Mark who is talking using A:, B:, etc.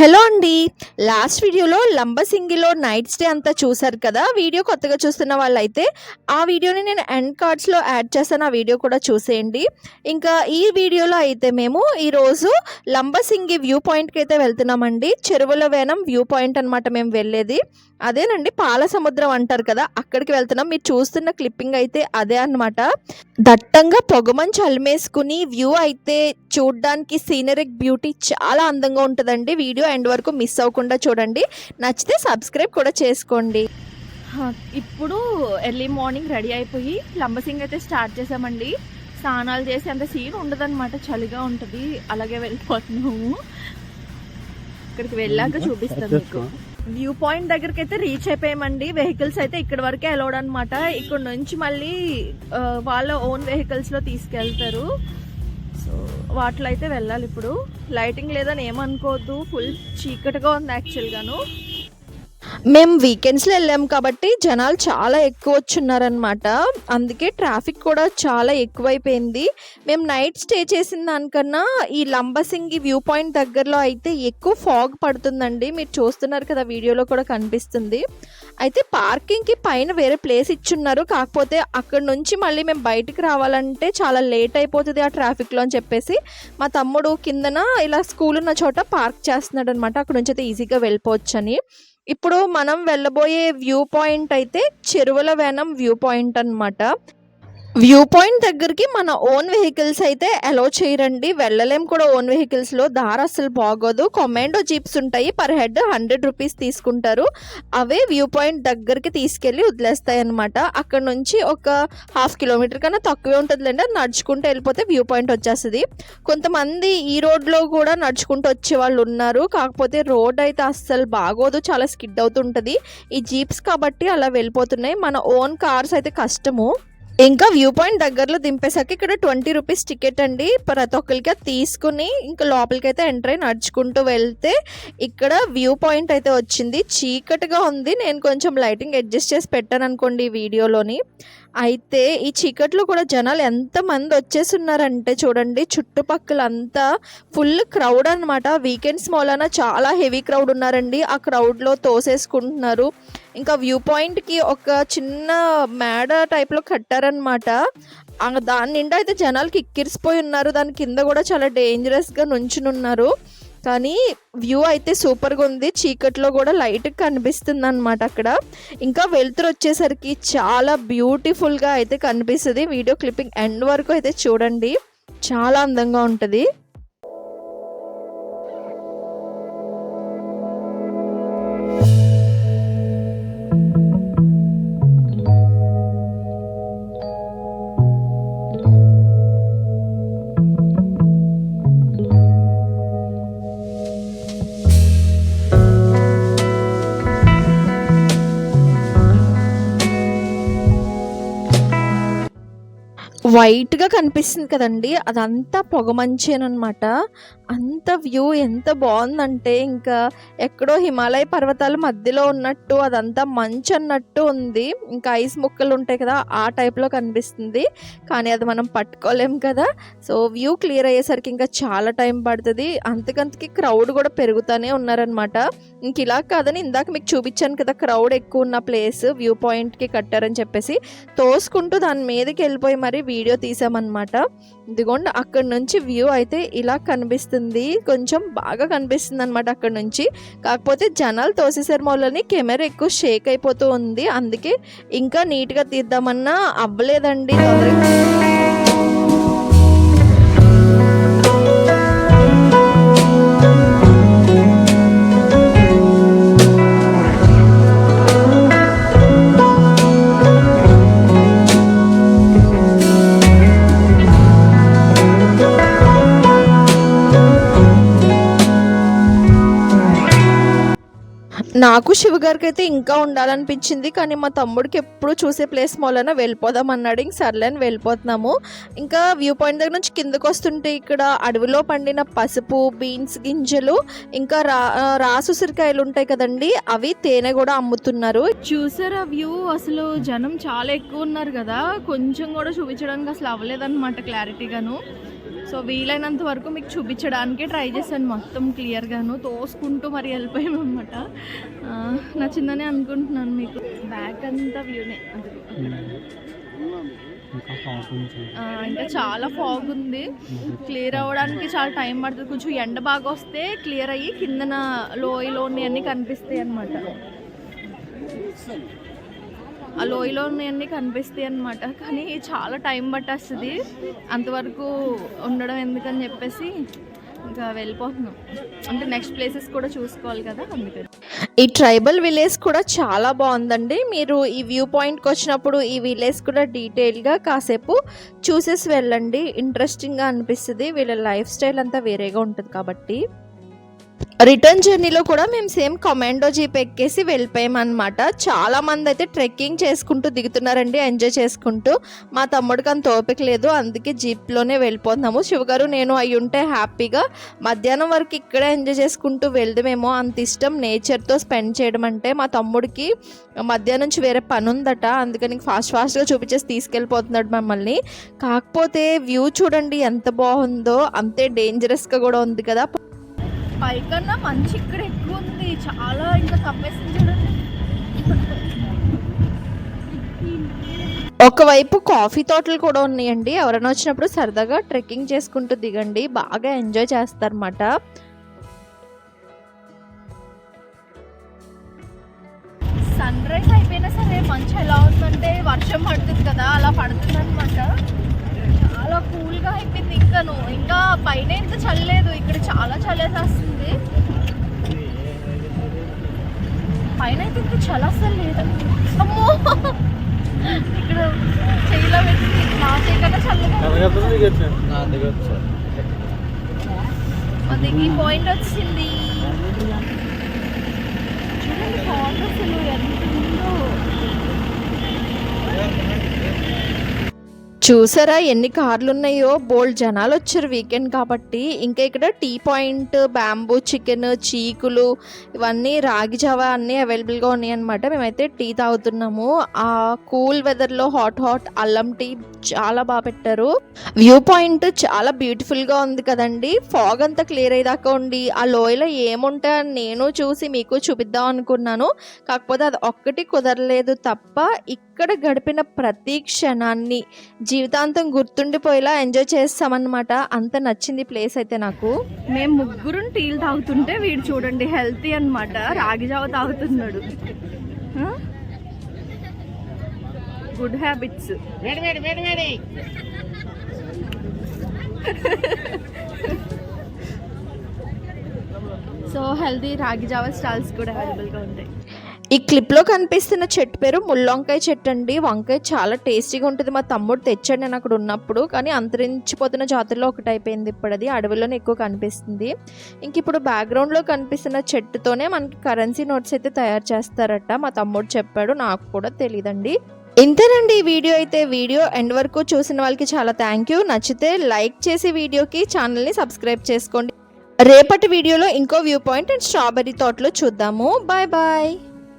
A: Hello అండి. Last వీడియోలో లంబసింగిలో night stay అంతా చూసారు కదా. వీడియో కొత్తగా చూస్తున్న వాళ్ళైతే ఆ వీడియోని నేను ఎండ్ కార్డ్స్లో యాడ్ చేస్తాను. ఆ వీడియో కూడా చూసేయండి. ఇంకా ఈ వీడియోలో అయితే మేము ఈరోజు లంబసింగి వ్యూ పాయింట్కి అయితే వెళ్తున్నామండి. చెరువుల వేనం వ్యూ పాయింట్ అనమాట మేము వెళ్ళేది. అదేనండి పాల సముద్రం అంటారు కదా అక్కడికి వెళ్తున్నాం. మీరు చూస్తున్న క్లిప్పింగ్ అయితే అదే అన్నమాట. దట్టంగా పొగమంచు అలిమేసుకుని వ్యూ అయితే చూడ్డానికి సీనరిక్ బ్యూటీ చాలా అందంగా ఉంటుందండి. వీడియో ఎండ్ వరకు మిస్ అవ్వకుండా చూడండి. నచ్చితే సబ్స్క్రైబ్ కూడా చేసుకోండి. ఇప్పుడు ఎర్లీ మార్నింగ్ రెడీ అయిపోయి లంబసింగ్ అయితే స్టార్ట్ చేసామండి. స్నానాలు చేసి అంత సీన్ ఉండదన్నమాట చలిగా ఉంటుంది. అలాగే వెళ్ళిపోతున్నాము. ఇక్కడికి వెళ్ళాక చూపిస్తాను మీకు. వ్యూ పాయింట్ దగ్గరికి అయితే రీచ్ అయిపోయామండి. వెహికల్స్ అయితే ఇక్కడ వరకే అలౌడ్ అనమాట ఇక్కడ నుంచి మళ్ళీ వాళ్ళ ఓన్ వెహికల్స్లో తీసుకెళ్తారు. సో వాటిలో అయితే వెళ్ళాలి ఇప్పుడు. లైటింగ్ లేదని ఏమనుకోవద్దు. ఫుల్ చీకటిగా ఉంది యాక్చువల్గాను మేము వీకెండ్స్లో వెళ్ళాం కాబట్టి జనాలు చాలా ఎక్కువ వచ్చున్నారనమాట అందుకే ట్రాఫిక్ కూడా చాలా ఎక్కువైపోయింది. మేము నైట్ స్టే చేసిన దానికన్నా ఈ లంబసింగి వ్యూ పాయింట్ దగ్గరలో అయితే ఎక్కువ ఫాగ్ పడుతుందండి. మీరు చూస్తున్నారు కదా వీడియోలో కూడా కనిపిస్తుంది. అయితే పార్కింగ్కి పైన వేరే ప్లేస్ ఇచ్చున్నారు. కాకపోతే అక్కడ నుంచి మళ్ళీ మేము బయటికి రావాలంటే చాలా లేట్ అయిపోతుంది ఆ ట్రాఫిక్లో అని చెప్పేసి మా తమ్ముడు కిందన ఇలా స్కూల్ ఉన్న చోట పార్క్ చేస్తున్నాడు అనమాట అక్కడ నుంచి అయితే ఈజీగా వెళ్ళిపోవచ్చని. ఇప్పుడు మనం వెళ్ళబోయే వ్యూ పాయింట్ అయితే చెరువుల వేనం వ్యూ పాయింట్ అన్నమాట. వ్యూ పాయింట్ దగ్గరికి మన ఓన్ వెహికల్స్ అయితే అలో చేయరండి. వెళ్ళలేం కూడా ఓన్ వెహికల్స్లో దారి అసలు బాగోదు. కొమాండో జీప్స్ ఉంటాయి. పర్ హెడ్ హండ్రెడ్ రూపీస్ తీసుకుంటారు. అవే వ్యూ పాయింట్ దగ్గరికి తీసుకెళ్ళి వదిలేస్తాయి అనమాట అక్కడ నుంచి ఒక హాఫ్ కిలోమీటర్ కన్నా తక్కువే ఉంటుందిలేండి. అది నడుచుకుంటూ వెళ్ళిపోతే వ్యూ పాయింట్ వచ్చేస్తుంది. కొంతమంది ఈ రోడ్లో కూడా నడుచుకుంటూ వచ్చే వాళ్ళు ఉన్నారు. కాకపోతే రోడ్ అయితే అస్సలు బాగోదు. చాలా స్కిడ్ అవుతుంటుంది. ఈ జీప్స్ కాబట్టి అలా వెళ్ళిపోతున్నాయి. మన ఓన్ కార్స్ అయితే కష్టము. ఇంకా వ్యూ పాయింట్ దగ్గరలో దింపేసాక ఇక్కడ ట్వంటీ రూపీస్ టికెట్ అండి. ప్రతి ఒక్కరికి తీసుకుని ఇంకా లోపలికి అయితే ఎంటర్ అయి నడుచుకుంటూ వెళ్తే ఇక్కడ వ్యూ పాయింట్ అయితే వచ్చింది. చీకటిగా ఉంది. నేను కొంచెం లైటింగ్ అడ్జస్ట్ చేసి పెట్టాను అనుకోండి ఈ వీడియోలోని. అయితే ఈ చీకట్లో కూడా జనాలు ఎంతమంది వచ్చేస్తున్నారంటే చూడండి చుట్టుపక్కల అంతా ఫుల్ క్రౌడ్ అనమాట వీకెండ్స్ మూలన చాలా హెవీ క్రౌడ్ ఉన్నారండి. ఆ క్రౌడ్లో తోసేసుకుంటున్నారు. ఇంకా వ్యూ పాయింట్కి ఒక చిన్న మేడ టైప్లో కట్టారనమాట దాని నిండా అయితే జనాలకి ఎక్కిరిసిపోయి ఉన్నారు. దాని కింద కూడా చాలా డేంజరస్గా నుంచునున్నారు. ఉన్నారు కానీ వ్యూ అయితే సూపర్గా ఉంది. చీకట్లో కూడా లైట్ కనిపిస్తుంది అనమాట అక్కడ. ఇంకా వెలుతురు వచ్చేసరికి చాలా బ్యూటిఫుల్గా అయితే కనిపిస్తుంది. వీడియో క్లిప్పింగ్ ఎండ్ వరకు అయితే చూడండి. చాలా అందంగా ఉంటుంది. వైట్గా కనిపిస్తుంది కదండి. అదంతా పొగమంచేనమాట అంత వ్యూ ఎంత బాగుందంటే ఇంకా ఎక్కడో హిమాలయ పర్వతాల మధ్యలో ఉన్నట్టు అదంతా మంచు అన్నట్టు ఉంది. ఇంకా ఐస్ ముక్కలు ఉంటాయి కదా ఆ టైప్లో కనిపిస్తుంది. కానీ అది మనం పట్టుకోలేం కదా. సో వ్యూ క్లియర్ అయ్యేసరికి ఇంకా చాలా టైం పడుతుంది. అంతకంతకి క్రౌడ్ కూడా పెరుగుతూనే ఉన్నారనమాట ఇంక ఇలా కాదని ఇందాక మీకు చూపించాను కదా క్రౌడ్ ఎక్కువ ఉన్న ప్లేస్ వ్యూ పాయింట్కి కట్టారని చెప్పేసి. తోసుకుంటూ దాని మీదకి వెళ్ళిపోయి మరి వీడియో తీసామన్నమాట. ఇదిగోండి అక్కడ నుంచి వ్యూ అయితే ఇలా కనిపిస్తుంది. కొంచెం బాగా కనిపిస్తుంది అనమాట అక్కడ నుంచి. కాకపోతే జనాలు తోసేసారు మొదలని కెమెరా ఎక్కువ షేక్ అయిపోతూ ఉంది. అందుకే ఇంకా నీట్గా తీద్దామన్నా అవ్వలేదండి. తొందరగా నాకు శివగారికి అయితే ఇంకా ఉండాలనిపించింది కానీ మా తమ్ముడికి ఎప్పుడు చూసే ప్లేస్ మూలన వెళ్ళిపోదాం అన్నాడు. ఇంక సర్లే అని వెళ్ళిపోతున్నాము. ఇంకా వ్యూ పాయింట్ దగ్గర నుంచి కిందకు వస్తుంటే ఇక్కడ అడవిలో పండిన పసుపు బీన్స్ గింజలు ఇంకా రా రాసు రాసుసిరికాయలు ఉంటాయి కదండి అవి తేనె కూడా అమ్ముతున్నారు. చూసారా వ్యూ? అసలు జనం చాలా ఎక్కువ ఉన్నారు కదా. కొంచెం కూడా చూపించడానికి అసలు అవ్వలేదన్నమాట క్లారిటీగాను. సో వీలైనంత వరకు మీకు చూపించడానికి ట్రై చేశాను మొత్తం క్లియర్గాను. తోసుకుంటూ మరి వెళ్ళిపోయాము అనమాట నచ్చిందని అనుకుంటున్నాను మీకు. బ్యాక్ అంతా వ్యూనే
B: ఇంకా
A: చాలా ఫాగ్ ఉంది. క్లియర్ అవ్వడానికి చాలా టైం పడుతుంది. కొంచెం ఎండ బాగా వస్తే క్లియర్ అయ్యి కిందన లోయలోని అన్నీ కనిపిస్తాయి అన్నమాట. ఆ లోయలో ఉన్నాయన్నీ కనిపిస్తాయి అనమాట కానీ చాలా టైం పట్టేస్తుంది. అంతవరకు ఉండడం ఎందుకని చెప్పేసి ఇంకా వెళ్ళిపోతున్నాం. అంటే నెక్స్ట్ ప్లేసెస్ కూడా చూసుకోవాలి కదా అందుకని. ఈ ట్రైబల్ విలేజ్ కూడా చాలా బాగుందండి. మీరు ఈ వ్యూ పాయింట్కి వచ్చినప్పుడు ఈ విలేజ్ కూడా డీటెయిల్గా కాసేపు చూసేసి వెళ్ళండి. ఇంట్రెస్టింగ్గా అనిపిస్తుంది. వీళ్ళ లైఫ్ స్టైల్ అంతా వేరేగా ఉంటుంది కాబట్టి. రిటర్న్ జర్నీలో కూడా మేము సేమ్ కమాండో జీప్ ఎక్కేసి వెళ్ళిపోయామన్నమాట. చాలా మంది అయితే ట్రెక్కింగ్ చేసుకుంటూ దిగుతున్నారండి ఎంజాయ్ చేసుకుంటూ. మా తమ్ముడికి అంత ఓపిక లేదు అందుకే జీప్లోనే వెళ్ళిపోతున్నాము. శివగారు నేను అయి ఉంటే హ్యాపీగా మధ్యాహ్నం వరకు ఇక్కడే ఎంజాయ్ చేసుకుంటూ వెళ్దామేమో అంత ఇష్టం నేచర్తో స్పెండ్ చేయడం అంటే మా తమ్ముడికి మధ్యాహ్నం నుంచి వేరే పని ఉందట అందుకని ఫాస్ట్ ఫాస్ట్గా చూపించేసి తీసుకెళ్ళిపోతున్నాడు మమ్మల్ని. కాకపోతే వ్యూ చూడండి ఎంత బాగుందో అంతే డేంజరస్గా కూడా ఉంది కదా. పైకన్నా మంచి ఇక్కడ ఎక్కువ ఉంది. చాలా ఇంకా కమ్మేసింది చూడండి ఒకవైపు కాఫీ తోటలు కూడా ఉన్నాయండి. ఎవరైనా వచ్చినప్పుడు సరదాగా ట్రెక్కింగ్ చేసుకుంటూ దిగండి. బాగా ఎంజాయ్ చేస్తారన్నమాట. సన్ రైజ్ అయిపోయినా సరే మంచి ఎలా ఉందంటే వర్షం పడుతుంది కదా అలా పడుతుంది అనమాట చాలా చల్లేసేస్తుంది పైన అయితే ఇంత చల్ల అసలు లేదు. అమ్మో! ఇక్కడ చెయ్యిలో పెట్టి నా చేయకుండా చల్లగా మా దిగి పాయింట్ వచ్చింది. చూడండి పాయింట్ అసలు ఎంత చూసారా? ఎన్ని కార్లు ఉన్నాయో బోల్డ్ జనాలు వచ్చారు వీకెండ్ కాబట్టి. ఇంకా ఇక్కడ టీ పాయింట్ బ్యాంబూ చికెన్ చీకులు ఇవన్నీ రాగి జావా అన్నీ అవైలబుల్గా ఉన్నాయి అనమాట మేమైతే టీ తాగుతున్నాము. ఆ కూల్ వెదర్లో హాట్ హాట్ అల్లం టీ చాలా బాగా పెట్టారు. వ్యూ పాయింట్ చాలా బ్యూటిఫుల్గా ఉంది కదండి. ఫాగ్ అంతా క్లియర్ అయ్యేదాకా ఉండి ఆ లోయలో ఏముంటాయని నేను చూసి మీకు చూపిద్దాం అనుకున్నాను. కాకపోతే అది ఒక్కటి కుదరలేదు తప్ప ఇక్కడ గడిపిన ప్రతి క్షణాన్ని జీ జీవితాంతం గుర్తుండిపోయేలా ఎంజాయ్ చేస్తామన్నమాట. అంత నచ్చింది ప్లేస్ అయితే నాకు. మేము ముగ్గురు టీలు తాగుతుంటే వీడు చూడండి హెల్తీ అన్నమాట. రాగి జావ తాగుతున్నాడు. గుడ్ హ్యాబిట్స్
C: వేడి వేడి వేడి వేడి.
A: సో హెల్దీ రాగి జావా స్టాల్స్ కూడా అవైలబుల్గా ఉంటాయి. ఈ క్లిప్లో కనిపిస్తున్న చెట్టు పేరు ముల్లొంకాయ చెట్టు అండి. వంకాయ చాలా టేస్టీగా ఉంటుంది. మా తమ్ముడు తెచ్చాడు నేను అక్కడ ఉన్నప్పుడు. కానీ అంతరించిపోతున్న జాతుల్లో ఒకటి అయిపోయింది ఇప్పుడు అది అడవిలోనే ఎక్కువ కనిపిస్తుంది. ఇంక ఇప్పుడు బ్యాక్గ్రౌండ్లో కనిపిస్తున్న చెట్టుతోనే మనకి కరెన్సీ నోట్స్ అయితే తయారు చేస్తారట. మా తమ్ముడు చెప్పాడు. నాకు కూడా తెలియదండి ఇంతేనండి ఈ వీడియో అయితే. వీడియో ఎండ్ వరకు చూసిన వాళ్ళకి చాలా థ్యాంక్ యూ. నచ్చితే లైక్ చేసి వీడియోకి ఛానల్ని సబ్స్క్రైబ్ చేసుకోండి. రేపటి వీడియోలో ఇంకో వ్యూ పాయింట్ అండ్ స్ట్రాబెర్రీ తోటలో చూద్దాము. Bye bye.